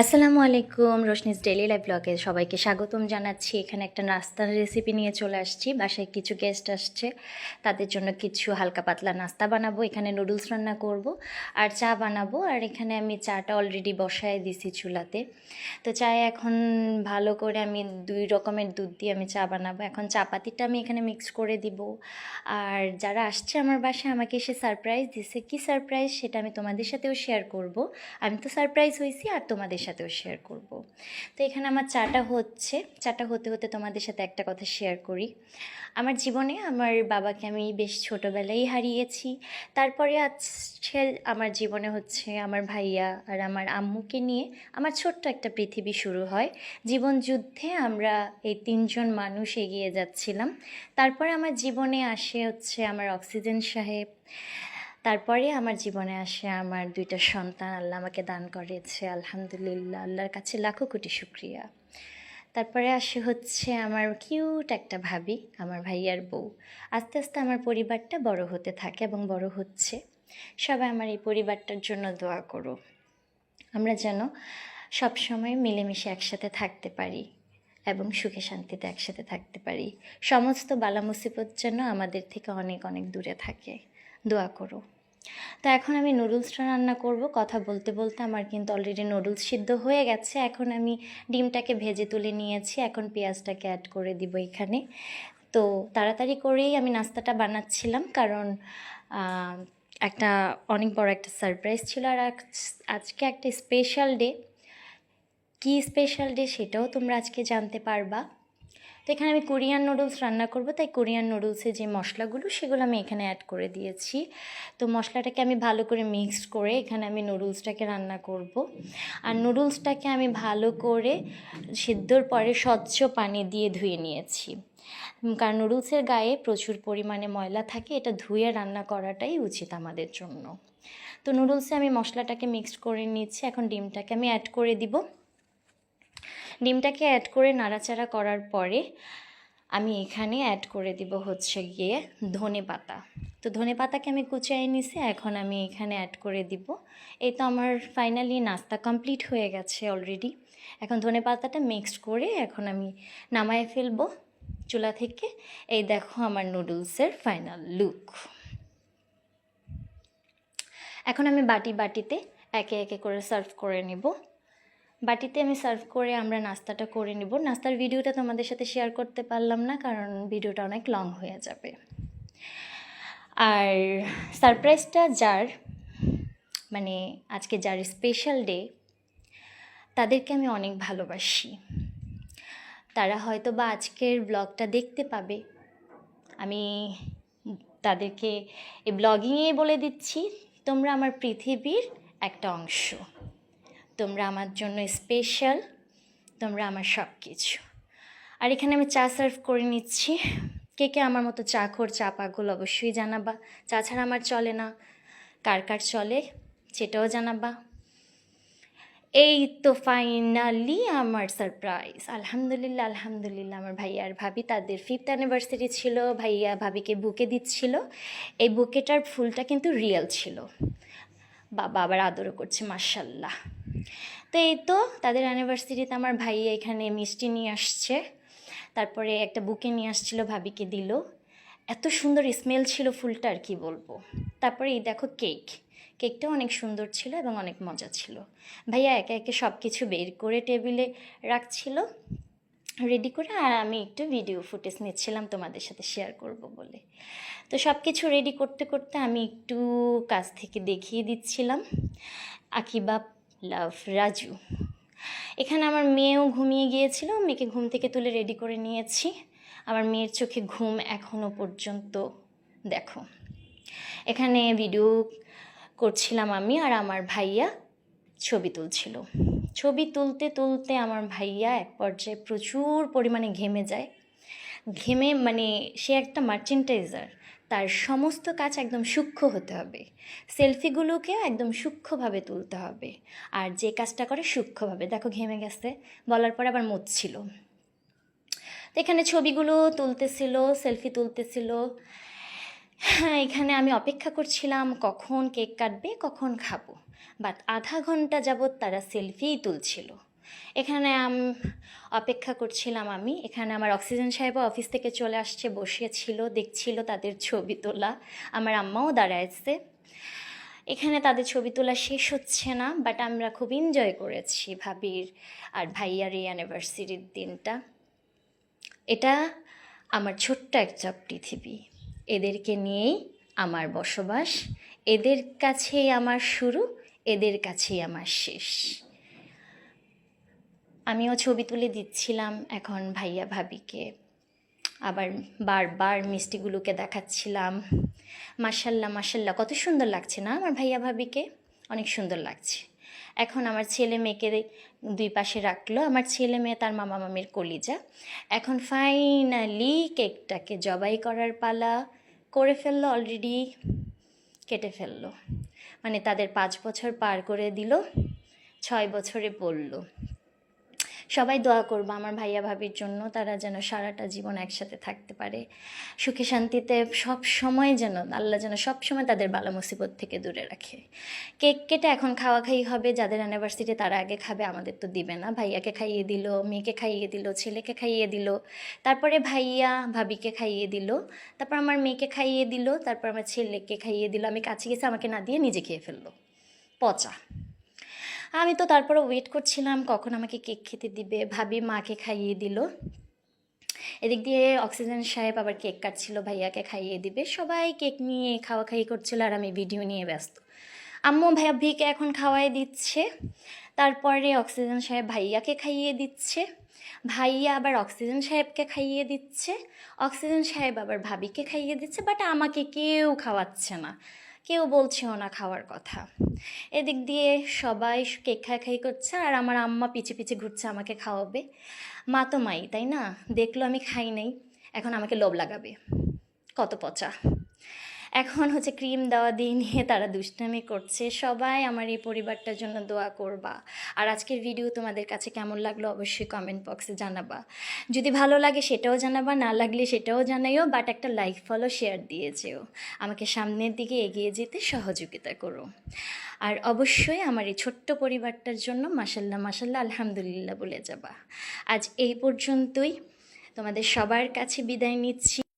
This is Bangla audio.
আসসালামু আলাইকুম, রোশনিস ডেলি লাইফ ব্লগে সবাইকে স্বাগতম জানাচ্ছি। এখানে একটা নাস্তার রেসিপি নিয়ে চলে আসছি। বাসায় কিছু গেস্ট আসছে, তাদের জন্য কিছু হালকা পাতলা নাস্তা বানাবো। এখানে নুডলস রান্না করব, আর চা বানাবো। আর এখানে আমি চাটা অলরেডি বসায় দিছি চুলাতে। তো চায়ে এখন ভালো করে আমি দুই রকমের দুধ দিয়ে আমি চা বানাবো। এখন চা পাতিটা আমি এখানে মিক্স করে দিব। আর যারা আসছে আমার বাসায়, আমাকে এসে সারপ্রাইজ দিছে। কি সারপ্রাইজ সেটা আমি তোমাদের সাথেও শেয়ার করব। আমি তো সারপ্রাইজ হয়েছি আর তোমাদের সাথেও শেয়ার করব। তো এখানে আমার চাটা হচ্ছে, চাটা হতে হতে তোমাদের সাথে একটা কথা শেয়ার করি। আমার জীবনে আমার বাবাকে আমি বেশ ছোটোবেলায় হারিয়েছি। তারপরে আজকে আমার জীবনে হচ্ছে আমার ভাইয়া আর আমার আম্মুকে নিয়ে আমার ছোট্ট একটা পৃথিবী শুরু হয়। জীবন যুদ্ধে আমরা এই তিনজন মানুষ এগিয়ে যাচ্ছিলাম। তারপরে আমার জীবনে আসে হচ্ছে আমার অক্সিজেন সাহেব। তারপরে আমার জীবনে আসে আমার দুইটা সন্তান, আল্লাহ আমাকে দান করেছে, আলহামদুলিল্লাহ, আল্লাহর কাছে লাখো কোটি শুক্রিয়া। তারপরে আসে হচ্ছে আমার কিউট একটা ভাবি, আমার ভাইয়ার বউ। আস্তে আস্তে আমার পরিবারটা বড় হতে থাকে এবং বড় হচ্ছে। সবাই আমার এই পরিবারটার জন্য দোয়া করো। আমরা যেন সবসময় মিলেমিশে একসাথে থাকতে পারি এবং সুখে শান্তিতে একসাথে থাকতে পারি। সমস্ত বালা মুসিবত যেন আমাদের থেকে অনেক অনেক দূরে থাকে। দোয়া করো। তো এখন আমি নুডলসটা রান্না করব। কথা বলতে বলতে আমার কিন্তু অলরেডি নুডলস সিদ্ধ হয়ে গেছে। এখন আমি ডিমটাকে ভেজে তুলে নিয়েছি। এখন পেঁয়াজটাকে অ্যাড করে দিব এখানে। তো তাড়াতাড়ি করেই আমি নাস্তাটা বানাচ্ছিলাম কারণ একটা অনেক বড় একটা সারপ্রাইজ ছিল। আর আজ- আজকে একটা স্পেশাল ডে কী স্পেশাল ডে সেটাও তোমরা আজকে জানতে পারবা। তো এখানে আমি কোরিয়ান নুডলস রান্না করব, তাই কোরিয়ান নুডলসের যে মশলাগুলো সেগুলো আমি এখানে অ্যাড করে দিয়েছি। তো মশলাটাকে আমি ভালো করে মিক্সড করে এখানে আমি নুডলসটাকে রান্না করব। আর নুডলসটাকে আমি ভালো করে সিদ্ধর পরে স্বচ্ছ পানি দিয়ে ধুয়ে নিয়েছি। কারণ নুডলসের গায়ে প্রচুর পরিমাণে ময়লা থাকে, এটা ধুয়ে রান্না করাটাই উচিত আমাদের জন্য। তো নুডলসে আমি মশলাটাকে মিক্সড করে নিচ্ছি, এখন ডিমটাকে আমি অ্যাড করে দিব। ডিমটাকে অ্যাড করে নাড়াচাড়া করার পরে আমি এখানে অ্যাড করে দিব হচ্ছে গিয়ে ধনে পাতা। তো ধনে পাতাকে আমি কুচিয়ে নিছি, এখন আমি এখানে অ্যাড করে দিব। এই তো আমার ফাইনালি নাস্তা কমপ্লিট হয়ে গেছে অলরেডি এখন ধনে পাতাটা মিক্সড করে এখন আমি নামায় ফেলব চুলা থেকে। এই দেখো আমার নুডলসের ফাইনাল লুক এখন আমি বাটি বাটিতে একে একে করে সার্ভ করে নেব। বাটিতে আমি সার্ভ করে আমরা নাস্তাটা করে নিব। নাস্তার ভিডিওটা তোমাদের সাথে শেয়ার করতে পারলাম না, কারণ ভিডিওটা অনেক লং হয়ে যাবে। আর সারপ্রাইজটা যার মানে আজকে যার স্পেশাল ডে তাদেরকে আমি অনেক ভালোবাসি। তারা হয়তো বা আজকের ব্লগটা দেখতে পাবে। আমি তাদেরকে এই ব্লগিংয়ে বলে দিচ্ছি, তোমরা আমার পৃথিবীর একটা অংশ। তোমরা আমার জন্য স্পেশাল তোমরা আমার সব কিছু আর এখানে আমি চা সার্ভ করে নিচ্ছি। কে কে আমার মতো চা খোর, চা পাগল অবশ্যই জানাবা। চা ছাড়া আমার চলে না। কার কার চলে সেটাও জানাবা। এই তো ফাইনালি আমার সারপ্রাইজ আলহামদুলিল্লাহ আলহামদুলিল্লাহ। আমার ভাইয়া আর ভাবি, তাদের ফিফথ অ্যানিভার্সারি ছিল। ভাইয়া ভাবিকে বুকে দিচ্ছিল। এই বুকেটার ফুলটা কিন্তু রিয়েল ছিল। বাবা আবার আদরও করছে মার্শাল্লাহ তো এই তো তাদের অ্যানিভার্সারিতে আমার ভাইয়া এখানে মিষ্টি নিয়ে আসছে। তারপরে একটা বুকে নিয়ে আসছিল, ভাবিকে দিল। এত সুন্দর স্মেল ছিল ফুলটার কি বলব। তারপরে এই দেখো কেক কেকটাও অনেক সুন্দর ছিল এবং অনেক মজা ছিল। ভাইয়া একে একে সব কিছু বের করে টেবিলে রাখছিল রেডি করে, আর আমি একটু ভিডিও ফুটেজ নিচ্ছিলাম তোমাদের সাথে শেয়ার করব বলে। তো সব কিছু রেডি করতে করতে আমি একটু কাছ থেকে দেখিয়ে দিচ্ছিলাম। আকিবা লাভ রাজু এখানে আমার মেয়েও ঘুমিয়ে গিয়েছিল, মেয়েকে ঘুম থেকে তুলে রেডি করে নিয়েছি। আমার মেয়ের চোখে ঘুম এখনও পর্যন্ত দেখো। এখানে ভিডিও করছিলাম আমি আর আমার ভাইয়া ছবি তুলছিল। ছবি তুলতে তুলতে আমার ভাইয়া এক পর্যায়ে প্রচুর পরিমাণে ঘেমে যায়। ঘেমে মানে সে একটা মার্চেন্টাইজার তার সমস্ত কাজ একদম সূক্ষ্ম হতে হবে। সেলফিগুলোকেও একদম সূক্ষ্মভাবে তুলতে হবে। আর যে কাজটা করে সূক্ষ্মভাবে। দেখো ঘেমে গেছে। বলার পরে আবার মুছছিল তো এখানে ছবিগুলো তুলতেছিল, সেলফি তুলতেছিল। হ্যাঁ এখানে আমি অপেক্ষা করছিলাম কখন কেক কাটবে, কখন খাব। বাট আধা ঘণ্টা যাবৎ তারা সেলফিই তুলছিল। এখানে অপেক্ষা করছিলাম আমি। এখানে আমার অক্সিজেন সাহেবও অফিস থেকে চলে আসছে, বসেছিল, দেখছিল তাদের ছবি তোলা। আমার আম্মাও দাঁড়াইছে এখানে তাদের ছবি তোলা শেষ হচ্ছে না বাট আমরা খুব এনজয় করেছি ভাবির আর ভাইয়ার এই অ্যানিভার্সারির দিনটা। এটা আমার ছোট্ট একটা পৃথিবী। এদেরকে নিয়েই আমার বসবাস। এদের কাছেই আমার শুরু, এদের কাছেই আমার শেষ। আমিও ছবি তুলে দিচ্ছিলাম এখন ভাইয়া ভাবিকে। আবার বারবার মিষ্টিগুলোকে দেখাচ্ছিলাম। মাসাল্লাহ মাসাল্লাহ কত সুন্দর লাগছে না আমার ভাইয়া ভাবিকে? অনেক সুন্দর লাগছে। এখন আমার ছেলে মেয়েকে দুই পাশে রাখল। আমার ছেলে মেয়ে তার মামা মামির কলিজা। এখন ফাইনালি কেকটাকে জবাই করার পালা করে ফেলল অলরেডি কেটে ফেলল। মানে তাদের পাঁচ বছর পার করে দিল, ছয় বছরে পড়ল সবাই দোয়া করব আমার ভাইয়া ভাবির জন্য, তারা যেন সারাটা জীবন একসাথে থাকতে পারে। সুখে শান্তিতে সব সময় যেন, আল্লাহ যেন সব সময় তাদের বালা মুসিবত থেকে দূরে রাখে। কেক কেটে এখন খাওয়া খাই হবে, যাদের অ্যানিভার্সিটি তারা আগে খাবে, আমাদের তো দিবে না। ভাইয়াকে খাইয়ে দিল, মেয়েকে খাইয়ে দিল, ছেলেকে খাইয়ে দিল, তারপরে ভাইয়া ভাবিকে খাইয়ে দিল, তারপর আমার মেয়েকে খাইয়ে দিল, তারপর আমার ছেলেকে খাইয়ে দিল। আমি কাছে গেছে, আমাকে না দিয়ে নিজে খেয়ে ফেলল। পচা। আমি তো তারপরে ওয়েট করছিলাম কখন আমাকে কেক খেতে দিবে। ভাবি মাকে খাইয়ে দিল। এদিক দিয়ে অক্সিজেন সাহেব আবার কেক কাটছিল, ভাইয়াকে খাইয়ে দিবে। সবাই কেক নিয়ে খাওয়া খাই করছিল আর আমি ভিডিও নিয়ে ব্যস্ত। আম্মু ভাবিকে এখন খাওয়াই দিচ্ছে। তারপরে অক্সিজেন সাহেব ভাইয়াকে খাইয়ে দিচ্ছে। ভাইয়া আবার অক্সিজেন সাহেবকে খাইয়ে দিচ্ছে। অক্সিজেন সাহেব আবার ভাবিকে খাইয়ে দিচ্ছে বাট আমাকে কেউ খাওয়াচ্ছে না। কেউ বলছেও না খাওয়ার কথা। এদিক দিয়ে সবাই কেক খাই খাই করছে আর আমার আম্মা পিছে পিছে ঘুরছে আমাকে খাওয়াবে। মা তো মাই, তাই না? দেখল আমি খাই নাই, এখন আমাকে লোভ লাগাবে। কত পচা। এখন হচ্ছে ক্রিম দেওয়া দিয়ে নিয়ে তারা দুষ্টামি করছে। সবাই আমার এই পরিবারটার জন্য দোয়া করবা। আর আজকের ভিডিও তোমাদের কাছে কেমন লাগল অবশ্যই কমেন্ট বক্সে জানাবা। যদি ভালো লাগে সেটাও জানাবা, না লাগলে সেটাও জানাইও বাট একটা লাইক ফলো শেয়ার দিয়ে যেও। আমাকে সামনের দিকে এগিয়ে যেতে সহযোগিতা করো। আর অবশ্যই আমার এই ছোট্ট পরিবারটার জন্য মাসাল্লাহ মাসাল্লাহ আলহামদুলিল্লাহ বলে যাবা। আজ এই পর্যন্তই। তোমাদের সবার কাছে বিদায় নিচ্ছি।